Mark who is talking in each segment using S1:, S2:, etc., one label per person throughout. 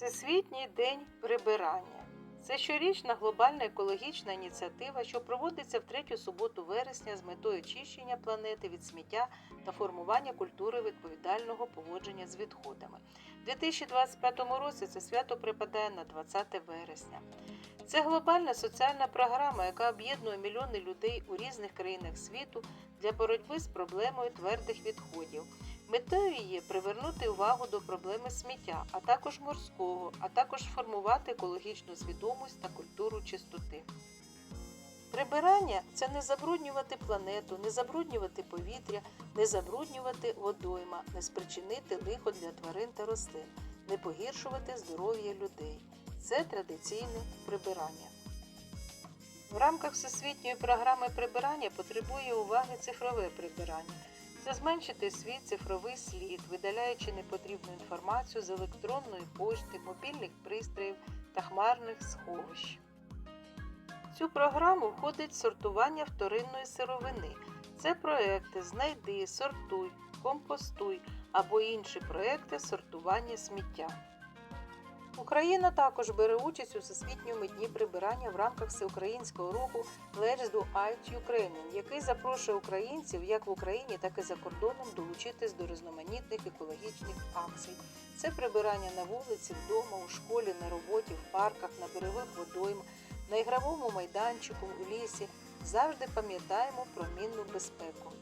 S1: Всесвітній день прибирання. Це щорічна глобальна екологічна ініціатива, що проводиться в третю суботу вересня з метою очищення планети від сміття та формування культури відповідального поводження з відходами. У 2025 році це свято припадає на 20 вересня. Це глобальна соціальна програма, яка об'єднує мільйони людей у різних країнах світу для боротьби з проблемою твердих відходів. Метою є привернути увагу до проблеми сміття, а також морського, а також формувати екологічну свідомість та культуру чистоти. Прибирання це не забруднювати планету, не забруднювати повітря, не забруднювати водойма, не спричинити лихо для тварин та рослин, не погіршувати здоров'я людей. Це традиційне прибирання. В рамках всесвітньої програми прибирання потребує уваги цифрове прибирання. Це зменшити свій цифровий слід, видаляючи непотрібну інформацію з електронної пошти, мобільних пристроїв та хмарних сховищ. В цю програму входить сортування вторинної сировини. Це проекти Знайди, сортуй, компостуй або інші проекти сортування сміття. Україна також бере участь у всесвітньому дні прибирання в рамках всеукраїнського руху Let's Do Art Ukrainian, який запрошує українців як в Україні, так і за кордоном долучитись до різноманітних екологічних акцій. Це прибирання на вулиці, вдома, у школі, на роботі, в парках, на берегах водойм, на ігровому майданчику, у лісі. Завжди пам'ятаємо про мінну безпеку.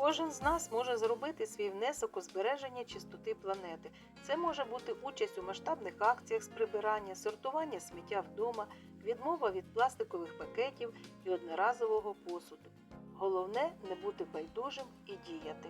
S1: Кожен з нас може зробити свій внесок у збереження чистоти планети. Це може бути участь у масштабних акціях з прибирання, сортування сміття вдома, відмова від пластикових пакетів і одноразового посуду. Головне не бути байдужим і діяти.